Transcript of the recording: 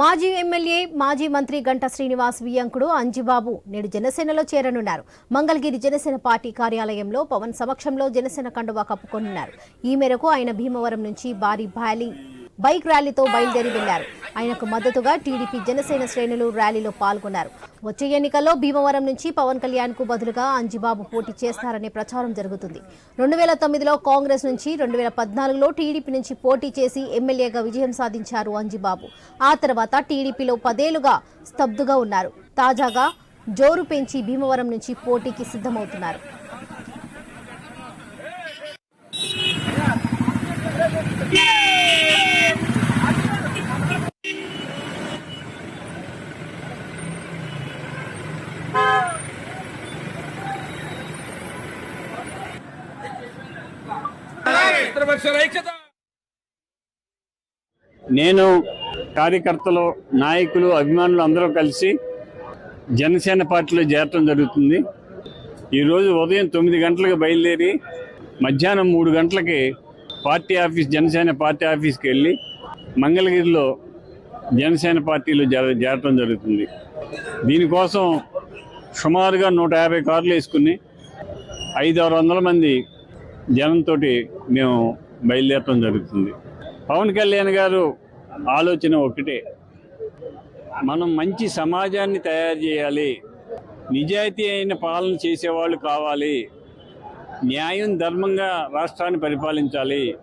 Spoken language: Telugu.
మాజీ ఎమ్మెల్యే మాజీ మంత్రి గంట శ్రీనివాస్ వియంకుడు అంజిబాబు నేడు జనసేనలో చేరనున్నారు. మంగళగిరి జనసేన పార్టీ కార్యాలయంలో పవన్ సమక్షంలో జనసేన కండువా కప్పుకొనున్నారు. ఈ మేరకు ఆయన భీమవరం నుంచి భారీ భారీ బైక్ ర్యాలీతో బయలుదేరి వెళ్ళారు. ఆయనకు మద్దతుగా టీడీపీ జనసేన శ్రేణులు ర్యాలీలో పాల్గొన్నారు. వచ్చే ఎన్నికల్లో భీమవరం నుంచి పవన్ కళ్యాణ్కు బదులుగా అంజిబాబు పోటీ చేస్తారనే ప్రచారం జరుగుతుంది. రెండు వేల తొమ్మిదిలో కాంగ్రెస్ నుంచి రెండు వేల పద్నాలుగులో టీడీపీ నుంచి పోటీ చేసి ఎమ్మెల్యేగా విజయం సాధించారు అంజిబాబు. ఆ తర్వాత టీడీపీలో పదేలుగా స్తబ్దుగా ఉన్నారు. తాజాగా జోరు పెంచి భీమవరం నుంచి పోటీకి సిద్ధమవుతున్నారు. Yeah! నేను కార్యకర్తలు నాయకులు అభిమానులు అందరూ కలిసి జనసేన పార్టీలో చేరటం జరుగుతుంది. ఈరోజు ఉదయం తొమ్మిది గంటలకు బయలుదేరి మధ్యాహ్నం మూడు గంటలకి పార్టీ ఆఫీస్ జనసేన పార్టీ ఆఫీస్కి వెళ్ళి మంగళగిరిలో జనసేన పార్టీలో చేరటం జరుగుతుంది. దీనికోసం సుమారుగా నూట యాభై కార్లు వేసుకుని ఐదు ఆరు వందల మంది జనంతో మేము బయలుదేరటం జరుగుతుంది. పవన్ కళ్యాణ్ గారు ఆలోచన ఒకటే. మనం మంచి సమాజాన్ని తయారు చేయాలి. నిజాయితీ అయిన పాలన చేసేవాళ్ళు కావాలి. న్యాయం ధర్మంగా రాష్ట్రాన్ని పరిపాలించాలి.